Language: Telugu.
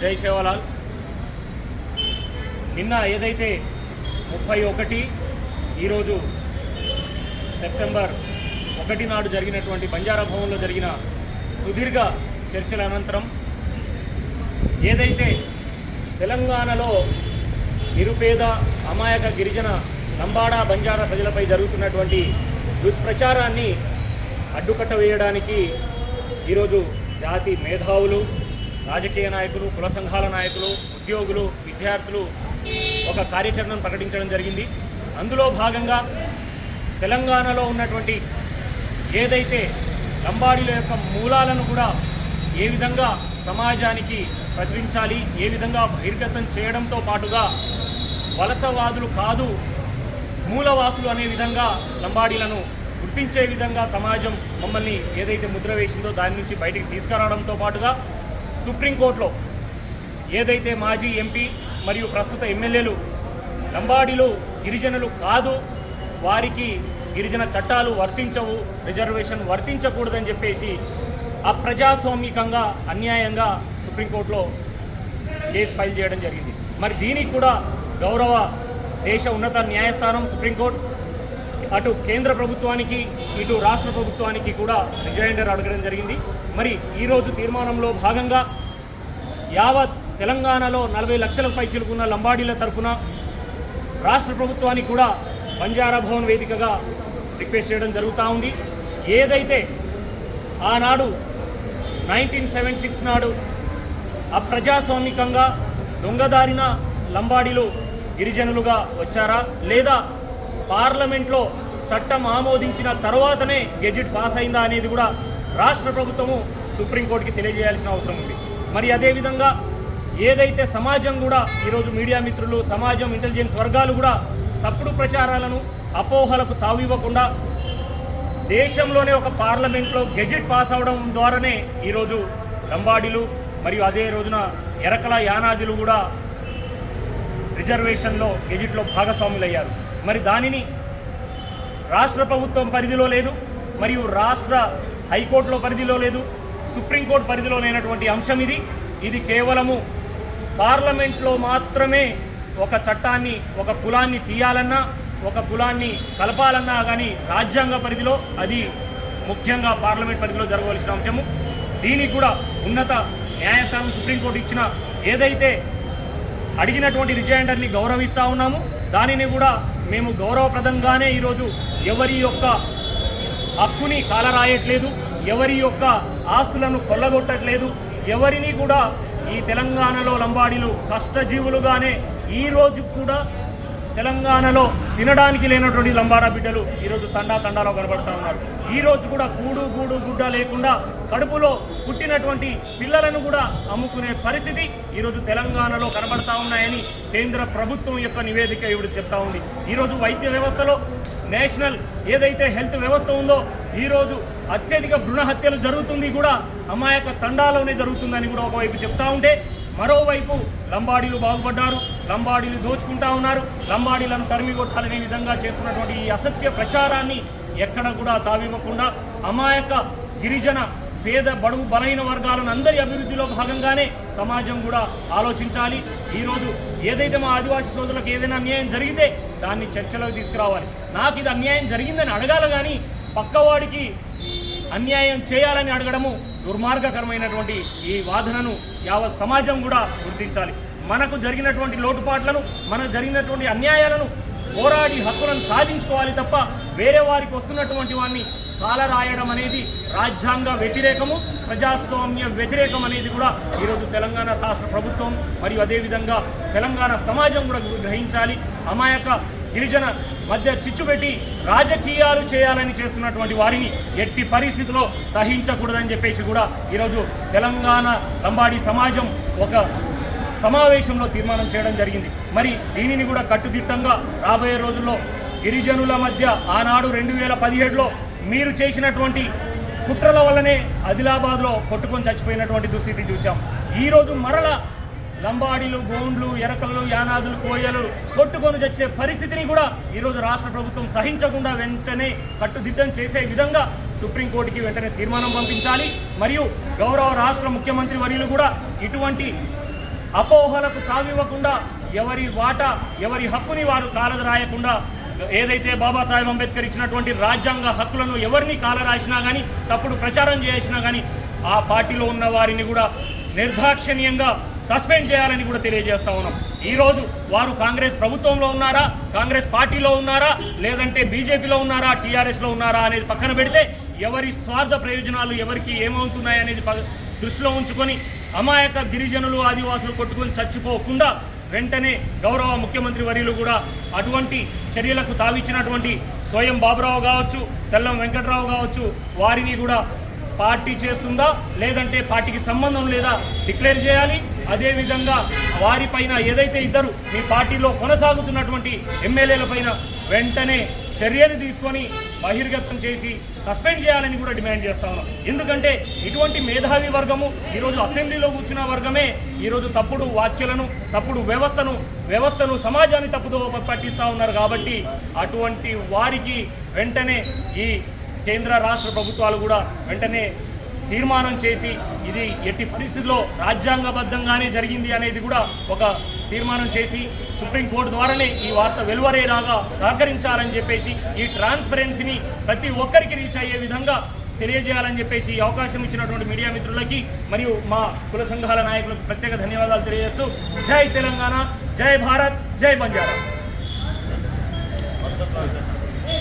జై సేవలాల్ నిన్న ఏదైతే ముప్పై ఒకటి ఈరోజు సెప్టెంబర్ ఒకటి నాడు జరిగినటువంటి బంజారా భవన్లో జరిగిన సుదీర్ఘ చర్చల అనంతరం ఏదైతే తెలంగాణలో నిరుపేద అమాయక గిరిజన లంబాడా బంజారా ప్రజలపై జరుగుతున్నటువంటి దుష్ప్రచారాన్ని అడ్డుకట్ట వేయడానికి ఈరోజు జాతి మేధావులు రాజకీయ నాయకులు కుల సంఘాల నాయకులు ఉద్యోగులు విద్యార్థులు ఒక కార్యాచరణను ప్రకటించడం జరిగింది. అందులో భాగంగా తెలంగాణలో ఉన్నటువంటి ఏదైతే లంబాడీల యొక్క మూలాలను కూడా ఏ విధంగా సమాజానికి ప్రచురించాలి ఏ విధంగా బహిర్గతం చేయడంతో పాటుగా వలసవాదులు కాదు మూలవాసులు అనే విధంగా లంబాడీలను గుర్తించే విధంగా సమాజం మమ్మల్ని ఏదైతే ముద్ర వేసిందో దాని నుంచి బయటికి తీసుకురావడంతో పాటుగా సుప్రీంకోర్టులో ఏదైతే మాజీ ఎంపీ మరియు ప్రస్తుత ఎమ్మెల్యేలు లంబాడీలు గిరిజనులు కాదు వారికి గిరిజన చట్టాలు వర్తించవు రిజర్వేషన్ వర్తించకూడదని చెప్పేసి అప్రజాస్వామికంగా అన్యాయంగా సుప్రీంకోర్టులో కేసు ఫైల్ చేయడం జరిగింది. మరి దీనికి కూడా గౌరవ దేశ ఉన్నత న్యాయస్థానం సుప్రీంకోర్టు అటు కేంద్ర ప్రభుత్వానికి ఇటు రాష్ట్ర ప్రభుత్వానికి కూడా రిజైండర్ అడగడం జరిగింది. మరి ఈరోజు తీర్మానంలో భాగంగా యావత్ తెలంగాణలో నలభై లక్షలపై చిలుకున్న లంబాడీల తరఫున రాష్ట్ర ప్రభుత్వానికి కూడా బంజారా భవన్ వేదికగా రిక్వెస్ట్ చేయడం జరుగుతూ ఉంది. ఏదైతే ఆనాడు నైన్టీన్ సెవెన్ సిక్స్ నాడు అప్రజాస్వామికంగా దొంగదారిన లంబాడీలు గిరిజనులుగా వచ్చారా లేదా పార్లమెంట్లో చట్టం ఆమోదించిన తర్వాతనే గెజిట్ పాస్ అయిందా అనేది కూడా రాష్ట్ర ప్రభుత్వము సుప్రీంకోర్టుకి తెలియజేయాల్సిన అవసరం ఉంది. మరి అదేవిధంగా ఏదైతే సమాజం కూడా ఈరోజు మీడియా మిత్రులు సమాజం ఇంటెలిజెన్స్ వర్గాలు కూడా తప్పుడు ప్రచారాలను అపోహలకు తావివ్వకుండా దేశంలోనే ఒక పార్లమెంట్లో గెజిట్ పాస్ అవడం ద్వారానే ఈరోజు లంబాడీలు మరియు అదే రోజున ఎరకల యానాదులు కూడా రిజర్వేషన్లో గెజిట్లో భాగస్వాములయ్యారు. మరి దానిని రాష్ట్ర ప్రభుత్వం పరిధిలో లేదు మరియు రాష్ట్ర హైకోర్టులో పరిధిలో లేదు సుప్రీంకోర్టు పరిధిలో లేనటువంటి అంశం ఇది. ఇది కేవలము పార్లమెంట్లో మాత్రమే ఒక చట్టాన్ని ఒక కులాన్ని తీయాలన్నా ఒక కులాన్ని కలపాలన్నా కానీ రాజ్యాంగ పరిధిలో అది ముఖ్యంగా పార్లమెంట్ పరిధిలో జరగవలసిన అంశము. దీనికి కూడా ఉన్నత న్యాయస్థానం సుప్రీంకోర్టు ఇచ్చిన ఏదైతే అడిగినటువంటి రిజైండర్ని గౌరవిస్తూ ఉన్నాము దానిని కూడా మేము గౌరవప్రదంగానే ఈరోజు ఎవరి యొక్క హక్కుని కాలరాయట్లేదు ఎవరి యొక్క ఆస్తులను కొల్లగొట్టట్లేదు ఎవరిని కూడా ఈ తెలంగాణలో లంబాడీలు కష్టజీవులుగానే ఈ రోజు కూడా తెలంగాణలో తినడానికి లేనటువంటి లంబాడా బిడ్డలు ఈరోజు తండా తండాలో కనబడుతూ ఉన్నారు. ఈరోజు కూడా గూడు గూడు గుడ్డ లేకుండా కడుపులో పుట్టినటువంటి పిల్లలను కూడా అమ్ముకునే పరిస్థితి ఈరోజు తెలంగాణలో కనబడతా ఉన్నాయని కేంద్ర ప్రభుత్వం యొక్క నివేదిక ఇవి చెప్తా ఉంది. ఈరోజు వైద్య వ్యవస్థలో నేషనల్ ఏదైతే హెల్త్ వ్యవస్థ ఉందో ఈరోజు అత్యధిక భ్రూణ హత్యలు జరుగుతుంది కూడా అమాయక తండాలోనే జరుగుతుందని కూడా ఒకవైపు చెప్తా ఉంటే మరోవైపు లంబాడీలు బాగుపడ్డారు లంబాడీలు దోచుకుంటా ఉన్నారు లంబాడీలను తరిమి కొట్టాలనే విధంగా చేస్తున్నటువంటి ఈ అసత్య ప్రచారాన్ని ఎక్కడ కూడా తావివ్వకుండా అమాయక గిరిజన పేద బడుగు బలహీన వర్గాలను అందరి అభివృద్ధిలో భాగంగానే సమాజం కూడా ఆలోచించాలి. ఈరోజు ఏదైతే మా ఆదివాసీ సోదరులకు ఏదైనా అన్యాయం జరిగితే దాన్ని చర్చలోకి తీసుకురావాలి. నాకు ఇది అన్యాయం జరిగిందని అడగాలి కానీ పక్కవాడికి అన్యాయం చేయాలని అడగడము దుర్మార్గకరమైనటువంటి ఈ వాదనను యావత్ సమాజం కూడా గుర్తించాలి. మనకు జరిగినటువంటి లోటుపాట్లను మనకు జరిగినటువంటి అన్యాయాలను పోరాడి హక్కులను సాధించుకోవాలి తప్ప వేరే వారికి వస్తున్నటువంటి వాడిని కాలరాయడం అనేది రాజ్యాంగ వ్యతిరేకము ప్రజాస్వామ్య వ్యతిరేకం అనేది కూడా ఈరోజు తెలంగాణ రాష్ట్ర ప్రభుత్వం మరియు అదేవిధంగా తెలంగాణ సమాజం కూడా గ్రహించాలి. అమాయక గిరిజన మధ్య చిచ్చు పెట్టి రాజకీయాలు చేయాలని చేస్తున్నటువంటి వారిని ఎట్టి పరిస్థితిలో సహించకూడదని చెప్పేసి కూడా ఈరోజు తెలంగాణ లంబాడి సమాజం ఒక సమావేశంలో తీర్మానం చేయడం జరిగింది. మరి దీనిని కూడా కట్టుదిట్టంగా రాబోయే రోజుల్లో గిరిజనుల మధ్య ఆనాడు రెండు వేల పదిహేడులో మీరు చేసినటువంటి కుట్రల వల్లనే ఆదిలాబాద్లో కొట్టుకొని చచ్చిపోయినటువంటి దుస్థితి చూసాం ఈరోజు మరల లంబాడీలు గోండ్లు ఎరకలు యానాదులు కోయలు కొట్టుకొని చచ్చే పరిస్థితిని కూడా ఈరోజు రాష్ట్ర ప్రభుత్వం సహించకుండా వెంటనే కట్టుదిట్టం చేసే విధంగా సుప్రీంకోర్టుకి వెంటనే తీర్మానం పంపించాలి. మరియు గౌరవ రాష్ట్ర ముఖ్యమంత్రి వర్యులు కూడా ఇటువంటి అపోహలకు తావివ్వకుండా ఎవరి వాట ఎవరి హక్కుని వారు కాలరాయకుండా ఏదైతే బాబాసాహెబ్ అంబేద్కర్ ఇచ్చినటువంటి రాజ్యాంగ హక్కులను ఎవరిని కాలరాసినా కానీ తప్పుడు ప్రచారం చేసినా కానీ ఆ పార్టీలో ఉన్న వారిని కూడా నిర్దాక్షిణ్యంగా సస్పెండ్ చేయాలని కూడా తెలియజేస్తా ఉన్నాం. ఈరోజు వారు కాంగ్రెస్ ప్రభుత్వంలో ఉన్నారా? కాంగ్రెస్ పార్టీలో ఉన్నారా? లేదంటే బీజేపీలో ఉన్నారా? టీఆర్ఎస్లో ఉన్నారా? అనేది పక్కన పెడితే ఎవరి స్వార్థ ప్రయోజనాలు ఎవరికి ఏమవుతున్నాయి అనేది దృష్టిలో ఉంచుకొని అమాయక గిరిజనులు ఆదివాసులు కొట్టుకొని చచ్చిపోకుండా వెంటనే గౌరవ ముఖ్యమంత్రి వర్యులు కూడా అటువంటి చర్యలకు తావిచ్చినటువంటి స్వయం బాబురావు కావచ్చు తెల్లం వెంకట్రావు కావచ్చు వారిని కూడా పార్టీ చేస్తుందా? లేదంటే పార్టీకి సంబంధం లేదా డిక్లేర్ చేయాలి? అదేవిధంగా వారిపైన ఏదైతే ఇద్దరు మీ పార్టీలో కొనసాగుతున్నటువంటి ఎమ్మెల్యేల పైన వెంటనే చర్యలు తీసుకొని బహిర్గతం చేసి సస్పెండ్ చేయాలని కూడా డిమాండ్ చేస్తా ఉన్నాం. ఎందుకంటే ఇటువంటి మేధావి వర్గము ఈరోజు అసెంబ్లీలో కూర్చున్న వర్గమే ఈరోజు తప్పుడు వ్యాఖ్యలను తప్పుడు వ్యవస్థను వ్యవస్థను సమాజాన్ని తప్పుదో పట్టిస్తూ ఉన్నారు కాబట్టి అటువంటి వారికి వెంటనే ఈ కేంద్ర రాష్ట్ర ప్రభుత్వాలు కూడా వెంటనే తీర్మానం చేసి ఇది ఎట్టి పరిస్థితుల్లో రాజ్యాంగబద్ధంగానే జరిగింది అనేది కూడా ఒక తీర్మానం చేసి సుప్రీంకోర్టు ద్వారానే ఈ వార్త వెలువరేలాగా సహకరించాలని చెప్పేసి ఈ ట్రాన్స్పరెన్సీని ప్రతి ఒక్కరికి రీచ్ అయ్యే విధంగా తెలియజేయాలని చెప్పేసి ఈ అవకాశం ఇచ్చినటువంటి మీడియా మిత్రులకి మరియు మా కుల సంఘాల నాయకులకు ప్రత్యేక ధన్యవాదాలు తెలియజేస్తూ జై తెలంగాణ జై భారత్ జై బంజారా.